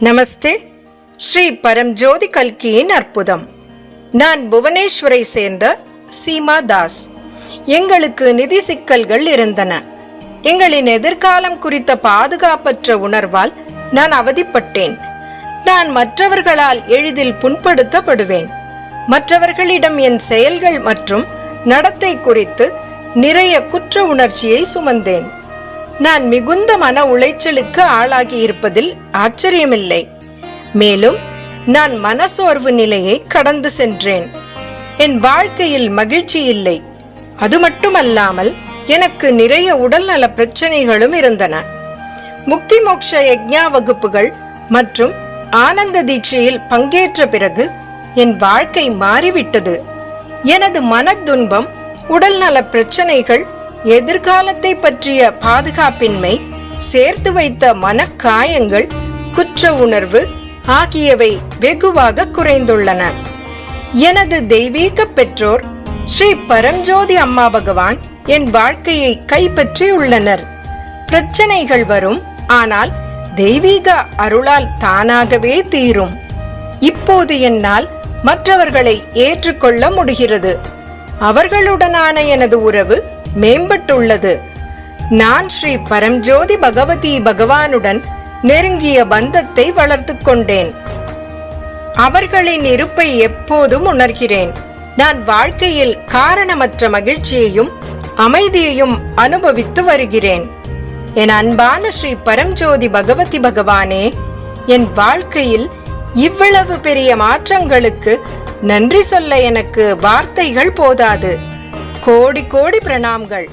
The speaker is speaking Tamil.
நமஸ்தே. ஸ்ரீ பரம் ஜோதி கல்கியின் அற்புதம். நான் புவனேஸ்வரை சேர்ந்த சீமா தாஸ். எங்களுக்கு நிதி சிக்கல்கள் இருந்தன. எங்களின் எதிர்காலம் குறித்த பாதுகாப்பற்ற உணர்வால் நான் அவதிப்பட்டேன். நான் மற்றவர்களால் எளிதில் புண்படுத்தப்படுவேன். மற்றவர்களிடம் என் செயல்கள் மற்றும் நடத்தை குறித்து நிறைய குற்ற உணர்ச்சியை சுமந்தேன். நான் மிகுந்த மன உளைச்சலுக்கு ஆளாகி இருப்பதில் ஆச்சரியமில்லை. மேலும் நான் மனசோர்வு நிலையை கடந்து சென்றேன். என் வாழ்க்கையில் மகிழ்ச்சி இல்லை. அது மட்டுமல்லாமல் எனக்கு நிறைய உடல்நல பிரச்சனைகளும் இருந்தன. முக்தி மோக்ஷ யக்ஞா வகுப்புகள் மற்றும் ஆனந்த தீட்சையில் பங்கேற்ற பிறகு என் வாழ்க்கை மாறிவிட்டது. எனது மனத்துன்பம் உடல்நல பிரச்சனைகள் எதிர்காலத்தை பற்றிய பாதுகாப்பின்மை சேர்த்து வைத்த மனக்காயங்கள் குற்ற உணர்வு ஆகியவை வெகுவாக குறைந்துள்ளன. எனது தெய்வீக பெற்றோர் ஸ்ரீ பரம்ஜோதி அம்மா பகவான் என் வாழ்க்கையை கைப்பற்றியுள்ளனர். பிரச்சனைகள் வரும் ஆனால் தெய்வீக அருளால் தானாகவே தீரும். இப்போது என்னால் மற்றவர்களை ஏற்றுக்கொள்ள முடிகிறது. அவர்களுடனான எனது உறவு மேம்பட்டுள்ளது. நான் ஸ்ரீ பரம்ஜோதி பகவதி பகவானுடன் நெருங்கிய பந்தத்தை வளர்த்து கொண்டேன். அவர்களின் இருப்பை எப்போதும் உணர்கிறேன். நான் வாழ்க்கையில் காரணமற்ற மகிழ்ச்சியையும் அமைதியையும் அனுபவித்து வருகிறேன். என் அன்பான ஸ்ரீ பரம்ஜோதி பகவதி பகவானே என் வாழ்க்கையில் இவ்வளவு பெரிய மாற்றங்களுக்கு நன்றி சொல்ல எனக்கு வார்த்தைகள் போதாது. கோடி கோடி பிரணாம்கள்.